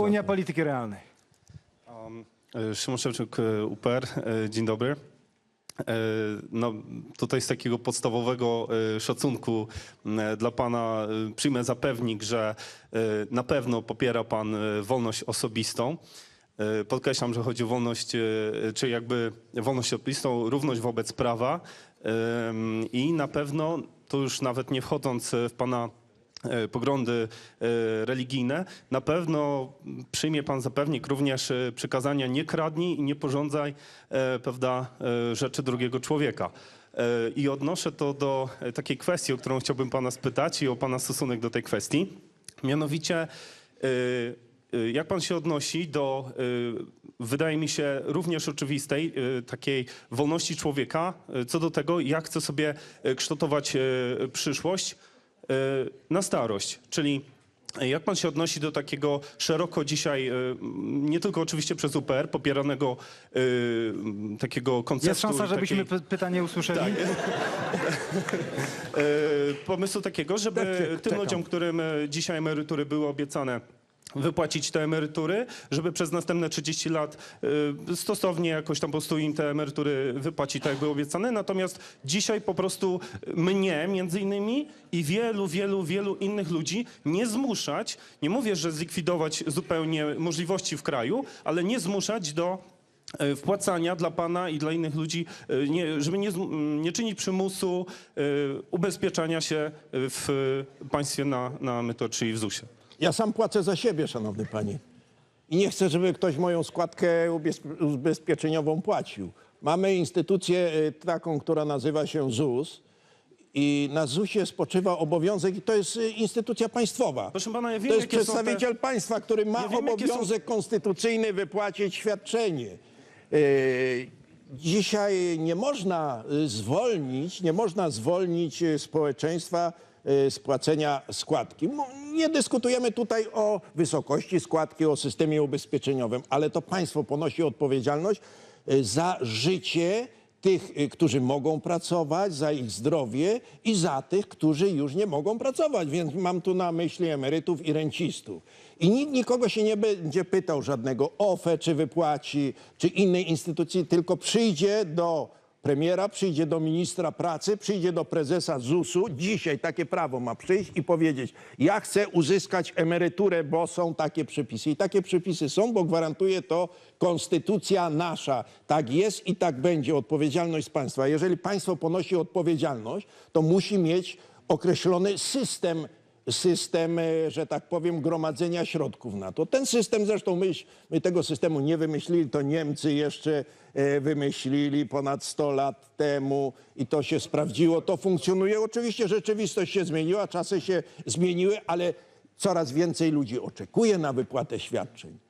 Unia Polityki Realnej. E, Szymon Szewczuk, e, UPR. E, Dzień dobry. No, tutaj z takiego podstawowego szacunku dla pana przyjmę za pewnik, że na pewno popiera pan wolność osobistą. Podkreślam, że chodzi o wolność, czy jakby wolność osobistą, równość wobec prawa i na pewno, to już nawet nie wchodząc w pana poglądy e, religijne, na pewno przyjmie pan za pewnik również e, przykazania nie kradnij i nie porządzaj e, prawda, e, rzeczy drugiego człowieka. E, I odnoszę to do e, takiej kwestii, o którą chciałbym pana spytać i o pana stosunek do tej kwestii. Mianowicie, e, e, jak pan się odnosi do, e, wydaje mi się, również oczywistej e, takiej wolności człowieka e, co do tego, jak chce sobie e, kształtować e, przyszłość e, na starość. Czyli e, jak pan się odnosi do takiego szeroko dzisiaj, e, nie tylko oczywiście przez UPR, popieranego m, takiego konceptu. Jest szansa, żebyśmy takiej- py- pytanie usłyszeli? e, pomysłu takiego, żeby Tak, tym czekam. ludziom, którym e, dzisiaj emerytury były obiecane, wypłacić te emerytury, żeby przez następne 30 lat e, stosownie jakoś tam po prostu im te emerytury wypłacić tak jak były obiecane. Natomiast dzisiaj po prostu mnie między innymi i wielu, wielu, wielu innych ludzi nie zmuszać, nie mówię, że zlikwidować zupełnie możliwości w kraju, ale nie zmuszać do e, wpłacania dla pana i dla innych ludzi, e, nie, żeby nie, nie czynić przymusu ubezpieczania się w państwie na, na emeryturę, czyli w ZUS-ie. Ja sam płacę za siebie, szanowny panie. I nie chcę, żeby ktoś moją składkę ubez- ubezpieczeniową płacił. Mamy instytucję y, taką, która nazywa się ZUS i na ZUS-ie spoczywa obowiązek i to jest y, instytucja państwowa. Proszę pana, ja wiem, to jest są te- przedstawiciel państwa, który ma Ja wiem, jakie są- obowiązek konstytucyjny wypłacić świadczenie. Y, Dzisiaj nie można zwolnić, nie można zwolnić społeczeństwa z płacenia składki. Nie dyskutujemy tutaj o wysokości składki, o systemie ubezpieczeniowym, ale to państwo ponosi odpowiedzialność y, za życie tych, y, którzy mogą pracować, za ich zdrowie i za tych, którzy już nie mogą pracować. Więc mam tu na myśli emerytów i rencistów. I nikt nikogo się nie będzie pytał, żadnego OFE, czy wypłaci, czy innej instytucji, tylko przyjdzie do premiera, przyjdzie do ministra pracy, przyjdzie do prezesa ZUS-u. Dzisiaj takie prawo ma przyjść i powiedzieć: Ja chcę uzyskać emeryturę, bo są takie przepisy. I takie przepisy są, bo gwarantuje to konstytucja nasza. Tak jest i tak będzie. Odpowiedzialność państwa. Jeżeli państwo ponosi odpowiedzialność, to musi mieć określony system system, e, że tak powiem, gromadzenia środków na to. Ten system, zresztą my, my tego systemu nie wymyślili, to Niemcy jeszcze e, wymyślili ponad 100 lat temu i to się sprawdziło, to funkcjonuje. Oczywiście rzeczywistość się zmieniła, czasy się zmieniły, ale coraz więcej ludzi oczekuje na wypłatę świadczeń.